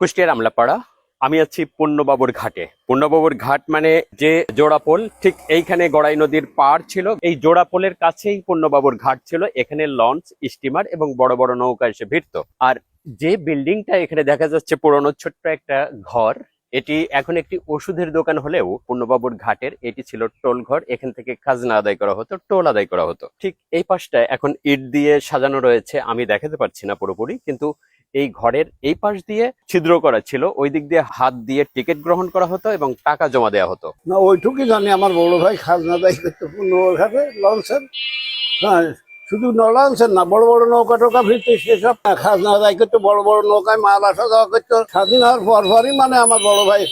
কুষ্টিয়ার আমলাপাড়া। আমি আছি পূর্ণবাবুর ঘাটে। পূর্ণবাবুর ঘাট মানে যে জোড়াপোল, ঠিক এইখানে গড়াই নদীর পার ছিল। এই জোড়াপোলের কাছেই পূর্ণবাবুর ঘাট ছিল। এখানে লঞ্চ, স্টিমার এবং বড় বড় নৌকা এসে ভিড়ত। আর যে বিল্ডিংটা এখানে দেখা যাচ্ছে পুরনো ছোট্ট একটা ঘর, এটি এখন একটি ওষুধের দোকান হলেও পূর্ণবাবুর ঘাটের এটি ছিল টোল ঘর। এখান থেকে খাজনা আদায় করা হতো, টোল আদায় করা হতো। ঠিক এই পাশটা এখন ইট দিয়ে সাজানো রয়েছে। আমি দেখাতে পারছি না পুরোপুরি, কিন্তু এই ঘরের এই পাশ দিয়ে ছিদ্র করা ছিল। ওই দিক দিয়ে হাত দিয়ে টিকিট গ্রহণ করা হতো এবং টাকা জমা দেওয়া হতো। না ওইটুকুই জানি আমার বড় ভাই খাজনা দেয় করতে পূর্ণঘাটে লঞ্চের। হ্যাঁ শুধু ন- লঞ্চের না বড় বড় নৌকা টোকা ভিত্তি সেসব খাজনা আদায় করতে বড় বড় নৌকায় মাল আসা যাওয়া করতো। স্বাধীন হওয়ার পর পরই মানে আমার বড় ভাই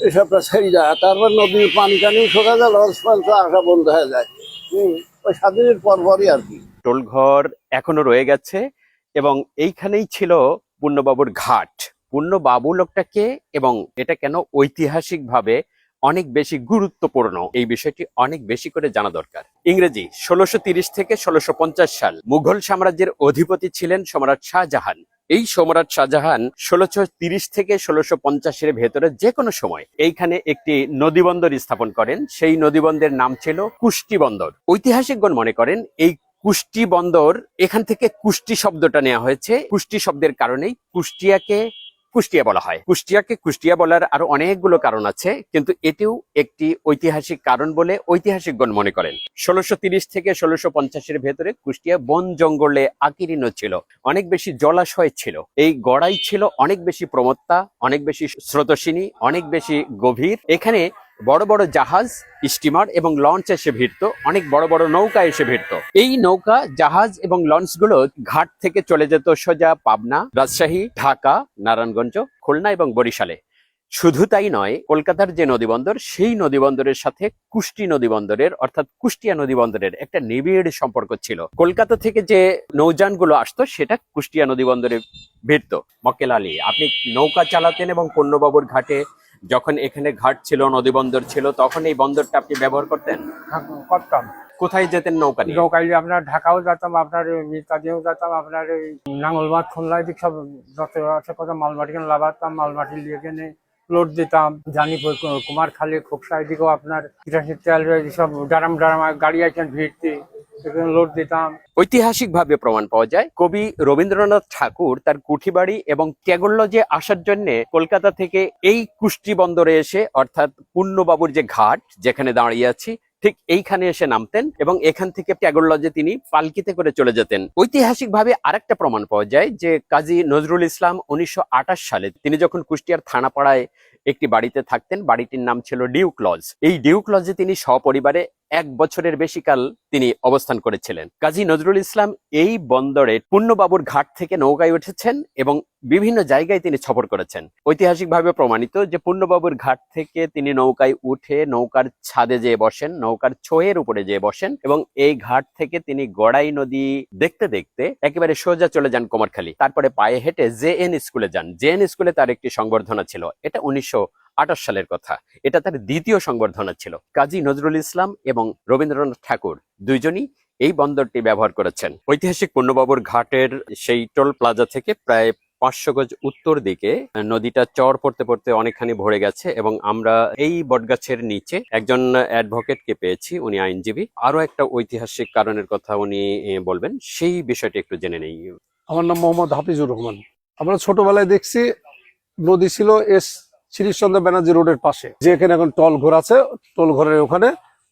এসবটা ছেড়ে যায়। তারপর নদীর পানি টানি শোকা যায় লঞ্চ ফঞ্চ আসা বন্ধ হয়ে যায়। হম ওই স্বাধীনের পর পরই আর কি। টোল ঘর এখনও রয়ে গেছে। এবং এইখানেই ছিল পূর্ণবাবুর ঘাট। পূর্ণবাবু লোকটাকে এবং এটা কেন ঐতিহাসিকভাবে অনেক বেশি গুরুত্বপূর্ণ? এই বিষয়টি অনেক বেশি করে জানা দরকার। ইংরেজি, ষোলোশো থেকে ষোলোশো সাল। মুঘল সাম্রাজ্যের অধিপতি ছিলেন সম্রাট শাহজাহান। এই সম্রাট শাহজাহান ষোলোশো তিরিশ থেকে ষোলোশো পঞ্চাশের ভেতরে যে কোনো সময় এইখানে একটি নদীবন্দর স্থাপন করেন। সেই নদীবন্দরের নাম ছিল কুষ্টি বন্দর ঐতিহাসিকগণ মনে করেন এই কুষ্টি বন্দর, এখান থেকে কুষ্টি শব্দটা নেওয়া হয়েছে। কুষ্টি শব্দের কারণেই কুষ্টিয়াকে কুষ্টিয়া বলা হয়। কুষ্টিয়াকে কুষ্টিয়া বলার আরও অনেকগুলো কারণ আছে, কিন্তু এটিও একটি ঐতিহাসিক কারণ বলে ঐতিহাসিকগণ মনে করেন। ষোলোশো থেকে ষোলোশো পঞ্চাশের ভেতরে কুষ্টিয়া বন জঙ্গলে আকীর্ণ ছিল, অনেক বেশি জলাশয় ছিল। এই গড়াই ছিল অনেক বেশি প্রমত্তা, অনেক বেশি স্রোতসিনী অনেক বেশি গভীর। এখানে বড় বড় জাহাজ স্টিমার এবং লঞ্চ এসে ভিড়ত, অনেক বড় বড় নৌকা এসে ভিড়ত। এই নৌকা, জাহাজ এবং লঞ্চগুলো ঘাট থেকে চলে যেত সোজা পাবনা, রাজশাহী, ঢাকা, নারায়ণগঞ্জ, খুলনা এবং বরিশালে। শুধু তাই নয়, কলকাতার যে নদীবন্দর, সেই নদীবন্দরের সাথে কুষ্টি নদীবন্দরের, অর্থাৎ কুষ্টিয়া নদীবন্দরের একটা নিবিড় সম্পর্ক ছিল। কলকাতা থেকে যে নৌযানগুলো আসতো, সেটা কুষ্টিয়া নদীবন্দরে ভিড়ত। মক্কেল আলী, আপনি নৌকা চালাতেন এবং পণ্যবাবুর ঘাটে যখন এখানে ঘাট ছিল নদী বন্দর ছিল তখন এই বন্দরটা আপনি ব্যবহার করতেন? করতাম। কোথায় যেতেন নৌকা নিয়ে? নৌকায় আপনার ঢাকাও যেতাম আপনার মিতাদিও যেতাম আপনার এই নাঙ্গলমাঠ খুলনা এদিক সব যত আছে কত মালমাটি কেন লাগাতাম মালমাটি নিয়ে কিনে লোড দিতাম। জানিপুর কুমারখালী খোকসা এদিকেও আপনার কিরাসির তেল সব ডারাম ডারাম গাড়ি আছেন ভিড়তে। ঐতিহাসিকভাবে প্রমাণ পাওয়া যায়, কবি রবীন্দ্রনাথ ঠাকুর তার কুঠিবাড়ি এবং ট্যাগোরলজে আসার জন্য কলকাতা থেকে এই কুষ্টি বন্দরে এসে, অর্থাৎ পূর্ণবাবুর যে ঘাট যেখানে দাঁড়িয়ে আছি, ঠিক এইখানে এসে নামতেন এবং এখান থেকে ট্যাগর লজে তিনি পালকিতে করে চলে যেতেন। ঐতিহাসিকভাবে আরেকটা প্রমাণ পাওয়া যায় যে কাজী নজরুল ইসলাম উনিশশো আঠাশ সালে তিনি যখন কুষ্টিয়ার থানাপাড়ায় একটি বাড়িতে থাকতেন, বাড়িটির নাম ছিল ডিউক লজ। এই ডিউক লজে তিনি সপরিবারে এক বছরের বেশি কাল তিনি অবস্থান করেছিলেন। কাজী নজরুল ইসলাম এই বন্দরে পূর্ণবাবুর ঘাট থেকে নৌকায় উঠেছেন এবং বিভিন্ন জায়গায় তিনি সফর করেছেন। ঐতিহাসিকভাবে প্রমাণিত যে পূর্ণবাবুর ঘাট থেকে তিনি নৌকায় উঠে নৌকার ছাদে যেয়ে বসেন, নৌকার ছোয়ের উপরে যেয়ে বসেন এবং এই ঘাট থেকে তিনি গড়াই নদী দেখতে দেখতে একেবারে সোজা চলে যান কুমারখালী। তারপরে পায়ে হেঁটে জে এন স্কুলে যান। জে এন স্কুলে তার একটি সংবর্ধনা ছিল। এটা উনিশশো আঠাশ সালের কথা। এটা তার দ্বিতীয় সংবর্ধনা ছিল। কাজী নজরুল ইসলাম এবং রবীন্দ্রনাথ ঠাকুর দুইজনই এই বন্দরটি ব্যবহার করেছেন। ঐতিহাসিক পূর্ণবাবুর ঘাটের সেই টোল প্লাজা থেকে প্রায় পাঁচশো গজ উত্তর দিকে নদীটা চর পড়তে পড়তে অনেকখানি ভরে গেছে এবং আমরা এই বটগাছের নিচে একজন অ্যাডভোকেটকে পেয়েছি, উনি আইনজীবী। আরও একটা ঐতিহাসিক কারণের কথা উনি বলবেন, সেই বিষয়টি একটু জেনে নেই। আমার নাম মোহাম্মদ হাফিজুর রহমান। আমরা ছোটবেলায় দেখছি, নদী ছিল এস শ্রীশচন্দ্র ব্যানার্জি রোডের পাশে যে এখানে এখন টল ঘর আছে টল ঘরের ওখানে।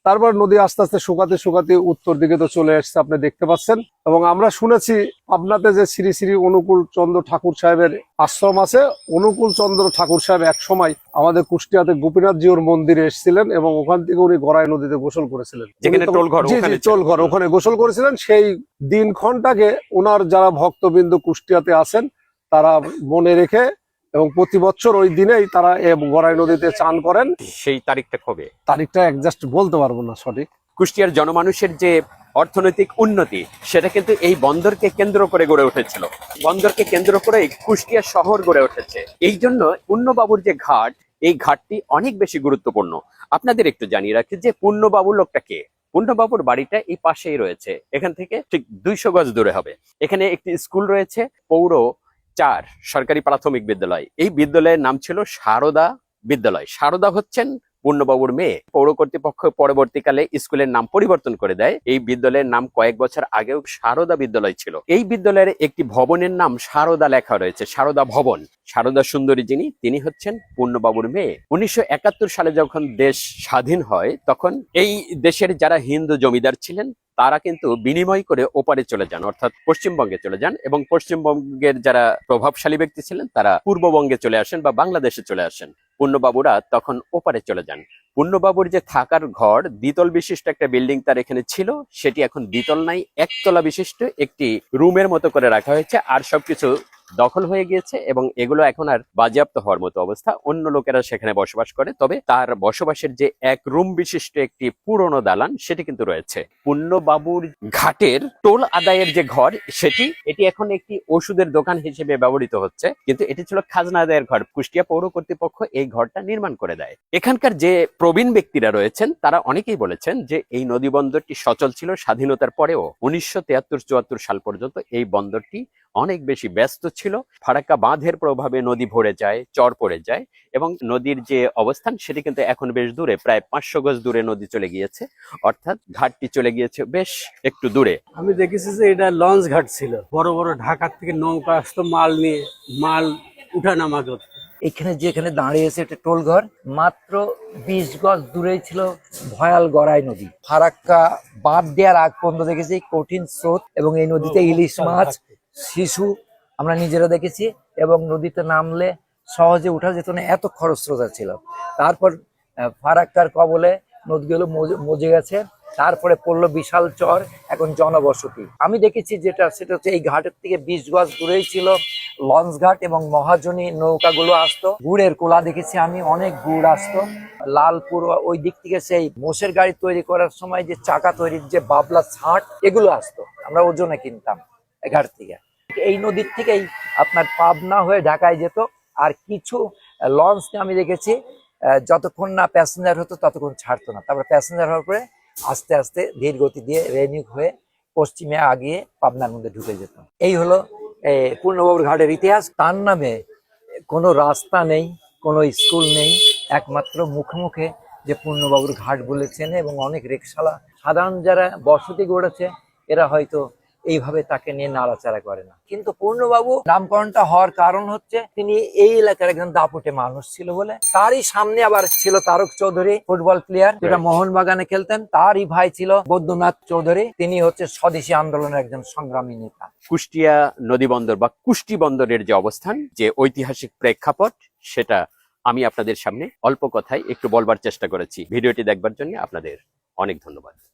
তারপর নদী আস্তে আস্তে শুকাতে শুকাতে উত্তর দিকে তো চলে আসছে আপনি দেখতে পাচ্ছেন। এবং আমরা শুনেছি আপনাতে যে শ্রী শ্রী অনুকূল চন্দ্র ঠাকুর সাহেবের আশ্রম আছে অনুকূল চন্দ্র ঠাকুর সাহেব এক সময় আমাদের কুষ্টিয়াতে গোপীনাথ জিওর মন্দিরে এসেছিলেন এবং ওখান থেকে উনি গড়াই নদীতে গোসল করেছিলেন। যেখানে ওখানে ওখানে গোসল করেছিলেন। সেই দিনক্ষণটাকে ওনার যারা ভক্তবিন্দু কুষ্টিয়াতে আছেন তারা মনে রেখে এবং প্রতি বছর ওই দিনেই তারা গড়াই নদীতে চান করেন। সেই তারিখটা কবে? তারিখটা একজাস্ট বলতে পারব না সঠিক। কুষ্টিয়ার জনমানুষের যে অর্থনৈতিক উন্নতি সেটা কিন্তু এই বন্দরকে কেন্দ্র করে গড়ে উঠেছিল। বন্দরকে কেন্দ্র করে কুষ্টিয়া শহর গড়ে উঠেছে। এই জন্য পূর্ণবাবুর যে ঘাট এই ঘাটটি অনেক বেশি গুরুত্বপূর্ণ। আপনাদের একটু জানিয়ে রাখি যে পূর্ণবাবু লোকটা কে? পূর্ণবাবুর বাড়িটা এই পাশেই রয়েছে। এখান থেকে ঠিক দুইশো গজ দূরে হবে। এখানে একটি স্কুল রয়েছে পৌর চার সরকারি প্রাথমিক বিদ্যালয়। এই বিদ্যালয়ের নাম ছিল সারদা বিদ্যালয়। সারদা হচ্ছেন পূর্ণবাবুর মেয়ে পৌর কর্তৃপক্ষ পরবর্তীকালে স্কুলের নাম পরিবর্তন করে দেয়। এই বিদ্যালয়ের নাম কয়েক বছর আগেও সারদা বিদ্যালয় ছিল। এই বিদ্যালয়ের একটি ভবনের নাম সারদা লেখা রয়েছে, সারদা ভবন। সারদা সুন্দরী যিনি, তিনি হচ্ছেন পূর্ণবাবুর মেয়ে। উনিশশো একাত্তর সালে যখন দেশ স্বাধীন হয়, তখন এই দেশের যারা হিন্দু জমিদার ছিলেন, তারা কিন্তু বিনিময় করে ওপারে চলে যান, অর্থাৎ পশ্চিমবঙ্গে চলে যান এবং পশ্চিমবঙ্গের যারা প্রভাবশালী ব্যক্তি ছিলেন, তারা পূর্ববঙ্গে চলে আসেন বা বাংলাদেশে চলে আসেন। পূর্ণবাবুরা তখন ওপারে চলে যান। পূর্ণবাবুর যে থাকার ঘর, দ্বিতল বিশিষ্ট একটা বিল্ডিং তার এখানে ছিল, সেটি এখন দ্বিতল নাই, একতলা বিশিষ্ট একটি রুমের মতো করে রাখা হয়েছে, আর সবকিছু দখল হয়ে গিয়েছে এবং এগুলো এখন আর বাজেয়াপ্ত হওয়ার মতো অবস্থা। অন্য লোকেরা সেখানে বসবাস করে। তবে তার বসবাসের যে এক রুম বিশিষ্ট একটি পুরনো দালান, সেটি কিন্তু রয়েছে। পুণ্যবাবুর ঘাটের টোল আদায়ের যে ঘর, সেটি, এটি এখন একটি ওষুধের দোকান হিসেবে ব্যবহৃত হচ্ছে। কিন্তু এটি ছিল খাজনা আদায়ের ঘর। কুষ্টিয়া পৌর কর্তৃপক্ষ এই ঘরটা নির্মাণ করে দেয়। এখানকার যে প্রবীণ ব্যক্তিরা রয়েছেন, তারা অনেকেই বলেছেন যে এই নদী বন্দরটি সচল ছিল স্বাধীনতার পরেও। উনিশশো তেয়াত্তর চুয়াত্তর সাল পর্যন্ত এই বন্দরটি অনেক বেশি ব্যস্ত ছিল। ফারাক্কা বাঁধের প্রভাবে নদী ভরে যায় চর পড়ে যায় এবং নদীর যে অবস্থান সেটি কিন্তু এখন বেশ দূরে প্রায় পাঁচশো গজ দূরে নদী চলে গিয়েছে। অর্থাৎ ঘাটটি চলে গিয়েছে বেশ একটু দূরে। আমি দেখেছি যে এটা লঞ্চ ঘাট ছিল। বড় বড় ঢাকার থেকে নৌকা আসতো মাল নিয়ে মাল উঠানামা করতো। এখানে যেখানে দাঁড়িয়েছে এটা টোল ঘর মাত্র বিশ গজ দূরেই ছিল ভয়াল গড়াই নদী। ফারাক্কা বাদ দেওয়ার আগ পর্যন্ত দেখেছি কঠিন স্রোত এবং এই নদীতে ইলিশ মাছ শিশু আমরা নিজেরা দেখেছি এবং নদীতে নামলে সহজে উঠা যেত না, এত খরস্রোতা ছিল। তারপর ফারাক্কার কবলে নদীগুলো মজে- গেছে। তারপরে পড়ল বিশাল চর, এখন জনবসতি। আমি দেখেছি যেটা, সেটা হচ্ছে এই ঘাটের থেকে বিশ গজ দূরেই ছিল লঞ্চ ঘাট এবং মহাজনী নৌকাগুলো আসতো। গুড়ের কোলা দেখেছি আমি, অনেক গুড় আসতো। লালপুর ওই দিক থেকে সেই মোষের গাড়ি তৈরি করার সময় যে চাকা তৈরির যে বাবলা ছাট, এগুলো আসতো। আমরা ওজনে কিনতাম ঘাট থেকে। এই নদীর থেকেই আপনার পাবনা হয়ে ঢাকায় যেত। আর কিছু লঞ্চ আমি দেখেছি যতক্ষণ না প্যাসেঞ্জার হতো ততক্ষণ ছাড়তো না। তারপরে প্যাসেঞ্জার হওয়ার পরে আস্তে আস্তে ধীর গতি দিয়ে রেনিক হয়ে পশ্চিমে আগিয়ে পাবনার মধ্যে ঢুকে যেত। এই হলো পূর্ণবাবুর ঘাটের ইতিহাস। তার নামে কোনো রাস্তা নেই, কোনো স্কুল নেই, একমাত্র মুখে মুখে যে পূর্ণবাবুর ঘাট বলেছেন এবং অনেক রেকশালা সাধারণ যারা বসতি গড়েছে, এরা হয়তো এইভাবে তাকে নিয়ে নাড়াচাড়া করে না। কিন্তু পূর্ণবাবু নামকরণটা হওয়ার কারণ হচ্ছে তিনি এই এলাকার একজন দাপুটে মানুষ ছিল বলে। তারই সামনে আবার ছিল তারক চৌধুরী ফুটবল প্লেয়ার যেটা মোহনবাগানে খেলতেন। তারই ভাই ছিল বৈদ্যনাথ চৌধুরী। তিনি হচ্ছে স্বদেশী আন্দোলনের একজন সংগ্রামী নেতা। কুষ্টিয়া নদী বন্দর বা কুষ্টি বন্দরের যে অবস্থান যে ঐতিহাসিক প্রেক্ষাপট সেটা আমি আপনাদের সামনে অল্প কথায় একটু বলবার চেষ্টা করেছি। ভিডিওটি দেখবার জন্য আপনাদের অনেক ধন্যবাদ।